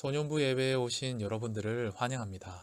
소년부 예배에 오신 여러분들을 환영합니다.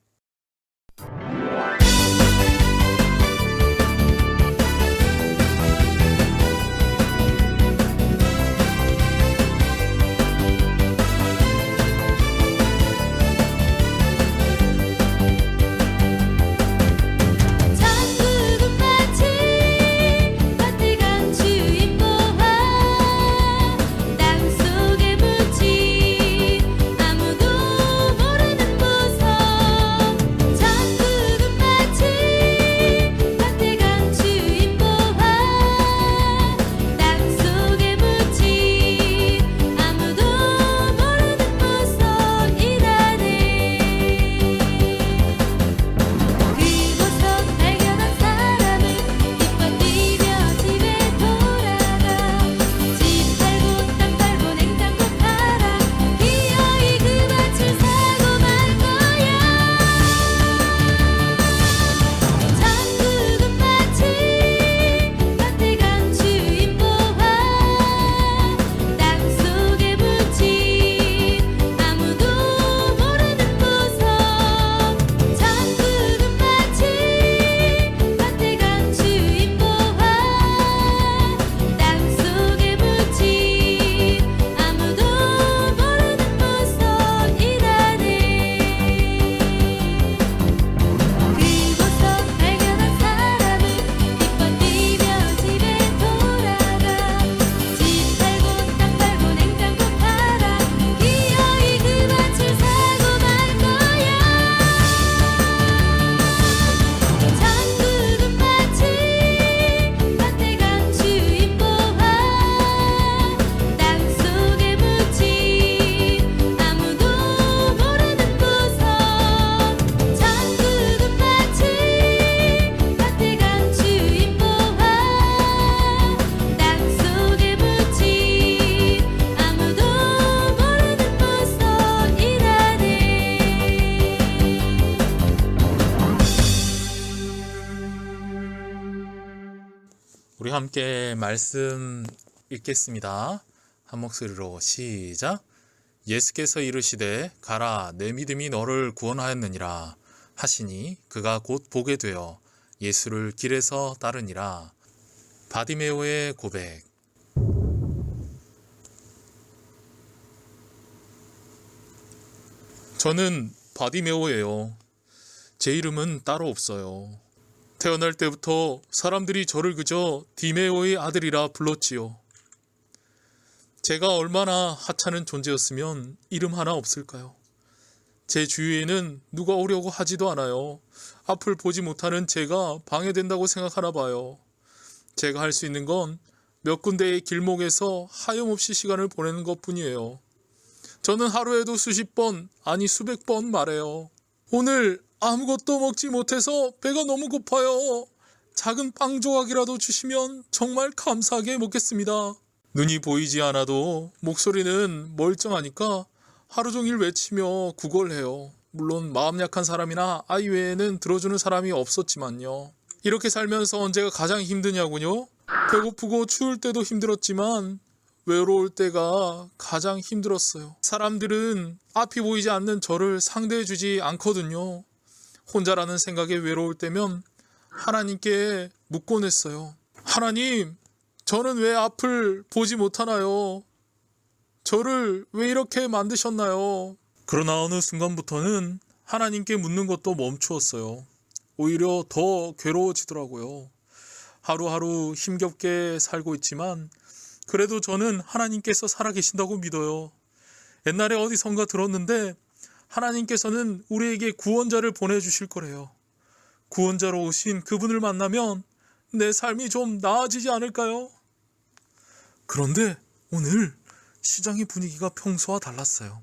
말씀 읽겠습니다. 한 목소리로 시작. 예수께서 이르시되 가라 내 믿음이 너를 구원하였느니라 하시니 그가 곧 보게 되어 예수를 길에서 따르니라. 바디메오의 고백. 저는 바디메오예요. 제 이름은 따로 없어요. 태어날 때부터 사람들이 저를 그저 디메오의 아들이라 불렀지요. 제가 얼마나 하찮은 존재였으면 이름 하나 없을까요? 제 주위에는 누가 오려고 하지도 않아요. 앞을 보지 못하는 제가 방해된다고 생각하나 봐요. 제가 할 수 있는 건 몇 군데의 길목에서 하염없이 시간을 보내는 것 뿐이에요. 저는 하루에도 수십 번, 아니 수백 번 말해요. 오늘 아무것도 먹지 못해서 배가 너무 고파요. 작은 빵 조각이라도 주시면 정말 감사하게 먹겠습니다. 눈이 보이지 않아도 목소리는 멀쩡하니까 하루 종일 외치며 구걸해요. 물론 마음 약한 사람이나 아이 외에는 들어주는 사람이 없었지만요. 이렇게 살면서 언제가 가장 힘드냐고요? 배고프고 추울 때도 힘들었지만 외로울 때가 가장 힘들었어요. 사람들은 앞이 보이지 않는 저를 상대해주지 않거든요. 혼자라는 생각에 외로울 때면 하나님께 묻곤 했어요. 하나님, 저는 왜 앞을 보지 못하나요? 저를 왜 이렇게 만드셨나요? 그러나 어느 순간부터는 하나님께 묻는 것도 멈추었어요. 오히려 더 괴로워지더라고요. 하루하루 힘겹게 살고 있지만 그래도 저는 하나님께서 살아계신다고 믿어요. 옛날에 어디선가 들었는데 하나님께서는 우리에게 구원자를 보내주실 거래요. 구원자로 오신 그분을 만나면 내 삶이 좀 나아지지 않을까요? 그런데 오늘 시장의 분위기가 평소와 달랐어요.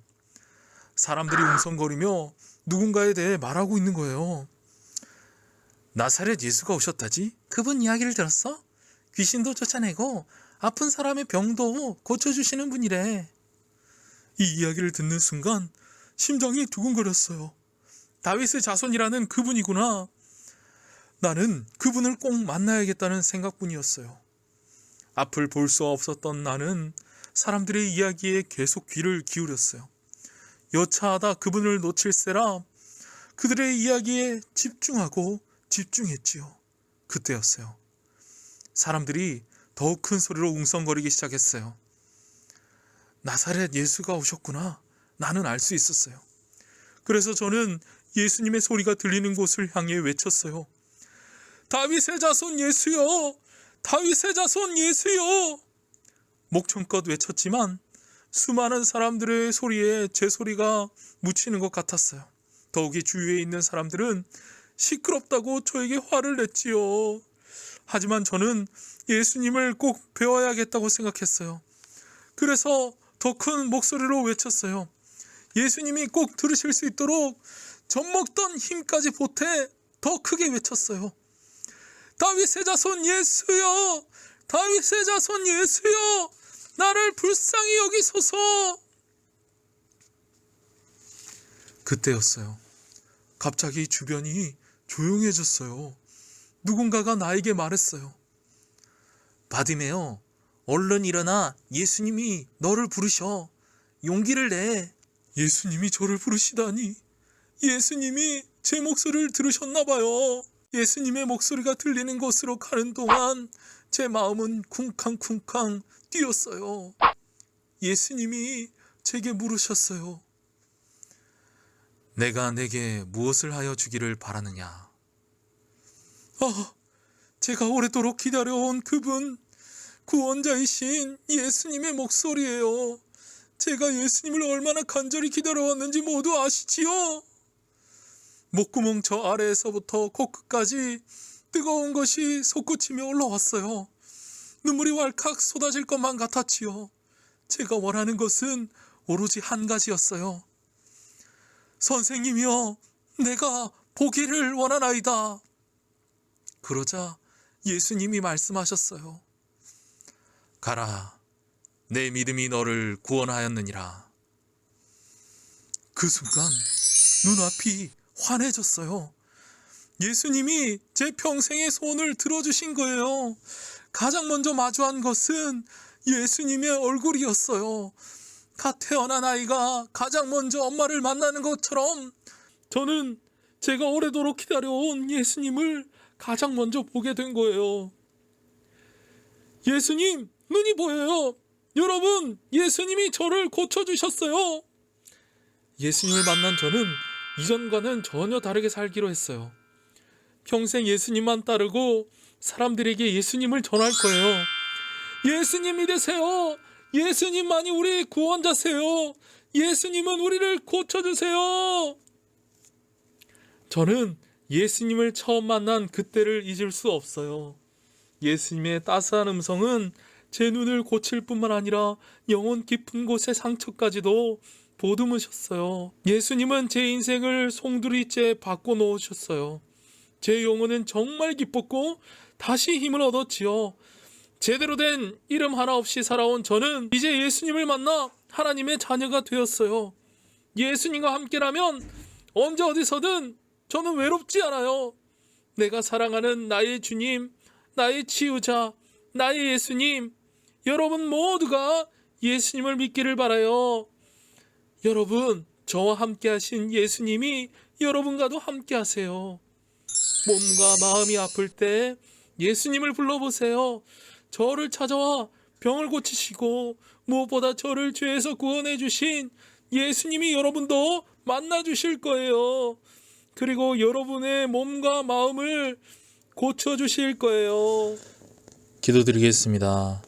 사람들이 웅성거리며 누군가에 대해 말하고 있는 거예요. 나사렛 예수가 오셨다지? 그분 이야기를 들었어? 귀신도 쫓아내고 아픈 사람의 병도 고쳐주시는 분이래. 이 이야기를 듣는 순간 심장이 두근거렸어요. 다윗의 자손이라는 그분이구나. 나는 그분을 꼭 만나야겠다는 생각뿐이었어요. 앞을 볼 수 없었던 나는 사람들의 이야기에 계속 귀를 기울였어요. 여차하다 그분을 놓칠세라 그들의 이야기에 집중하고 집중했지요. 그때였어요. 사람들이 더욱 큰 소리로 웅성거리기 시작했어요. 나사렛 예수가 오셨구나. 나는 알 수 있었어요. 그래서 저는 예수님의 소리가 들리는 곳을 향해 외쳤어요. 다윗의 자손 예수여! 다윗의 자손 예수여! 목청껏 외쳤지만 수많은 사람들의 소리에 제 소리가 묻히는 것 같았어요. 더욱이 주위에 있는 사람들은 시끄럽다고 저에게 화를 냈지요. 하지만 저는 예수님을 꼭 배워야겠다고 생각했어요. 그래서 더 큰 목소리로 외쳤어요. 예수님이 꼭 들으실 수 있도록 젖먹던 힘까지 보태 더 크게 외쳤어요. 다윗의 자손 예수여! 다윗의 자손 예수여! 나를 불쌍히 여기소서! 그때였어요. 갑자기 주변이 조용해졌어요. 누군가가 나에게 말했어요. 바디메어, 얼른 일어나 예수님이 너를 부르셔. 용기를 내. 예수님이 저를 부르시다니. 예수님이 제 목소리를 들으셨나 봐요. 예수님의 목소리가 들리는 곳으로 가는 동안 제 마음은 쿵쾅쿵쾅 뛰었어요. 예수님이 제게 물으셨어요. 내가 내게 무엇을 하여 주기를 바라느냐? 아, 제가 오래도록 기다려온 그분, 구원자이신 예수님의 목소리예요. 제가 예수님을 얼마나 간절히 기다려왔는지 모두 아시지요? 목구멍 저 아래에서부터 코끝까지 뜨거운 것이 솟구치며 올라왔어요. 눈물이 왈칵 쏟아질 것만 같았지요. 제가 원하는 것은 오로지 한 가지였어요. 선생님이여, 내가 보기를 원하나이다. 그러자 예수님이 말씀하셨어요. 가라, 내 믿음이 너를 구원하였느니라. 그 순간 눈앞이 환해졌어요. 예수님이 제 평생의 소원을 들어주신 거예요. 가장 먼저 마주한 것은 예수님의 얼굴이었어요. 갓 태어난 아이가 가장 먼저 엄마를 만나는 것처럼 저는 제가 오래도록 기다려온 예수님을 가장 먼저 보게 된 거예요. 예수님, 눈이 보여요. 여러분, 예수님이 저를 고쳐주셨어요. 예수님을 만난 저는 이전과는 전혀 다르게 살기로 했어요. 평생 예수님만 따르고 사람들에게 예수님을 전할 거예요. 예수님 믿으세요. 예수님만이 우리 구원자세요. 예수님은 우리를 고쳐주세요. 저는 예수님을 처음 만난 그때를 잊을 수 없어요. 예수님의 따스한 음성은 제 눈을 고칠 뿐만 아니라 영혼 깊은 곳의 상처까지도 보듬으셨어요. 예수님은 제 인생을 송두리째 바꿔 놓으셨어요. 제 영혼은 정말 기뻤고 다시 힘을 얻었지요. 제대로 된 이름 하나 없이 살아온 저는 이제 예수님을 만나 하나님의 자녀가 되었어요. 예수님과 함께라면 언제 어디서든 저는 외롭지 않아요. 내가 사랑하는 나의 주님, 나의 치유자, 나의 예수님, 여러분 모두가 예수님을 믿기를 바라요. 여러분, 저와 함께 하신 예수님이 여러분과도 함께 하세요. 몸과 마음이 아플 때 예수님을 불러보세요. 저를 찾아와 병을 고치시고 무엇보다 저를 죄에서 구원해 주신 예수님이 여러분도 만나 주실 거예요. 그리고 여러분의 몸과 마음을 고쳐 주실 거예요. 기도드리겠습니다.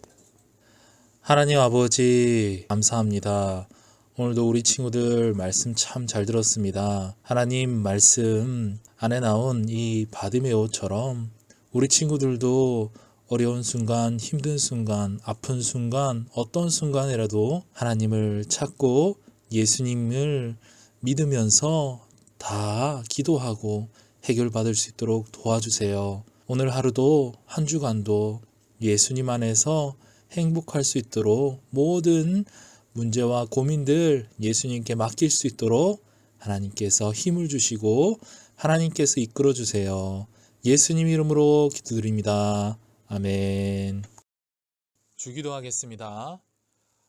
하나님 아버지 감사합니다. 오늘도 우리 친구들 말씀 참 잘 들었습니다. 하나님 말씀 안에 나온 이 바디메 옷처럼 우리 친구들도 어려운 순간, 힘든 순간, 아픈 순간, 어떤 순간이라도 하나님을 찾고 예수님을 믿으면서 다 기도하고 해결받을 수 있도록 도와주세요. 오늘 하루도 한 주간도 예수님 안에서 행복할 수 있도록 모든 문제와 고민들 예수님께 맡길 수 있도록 하나님께서 힘을 주시고 하나님께서 이끌어 주세요. 예수님 이름으로 기도드립니다. 아멘. 주기도 하겠습니다.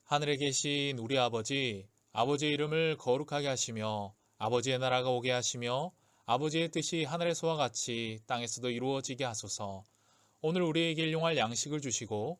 하늘에 계신 우리 아버지, 아버지의 이름을 거룩하게 하시며 아버지의 나라가 오게 하시며 아버지의 뜻이 하늘에서와 같이 땅에서도 이루어지게 하소서. 오늘 우리에게 일용할 양식을 주시고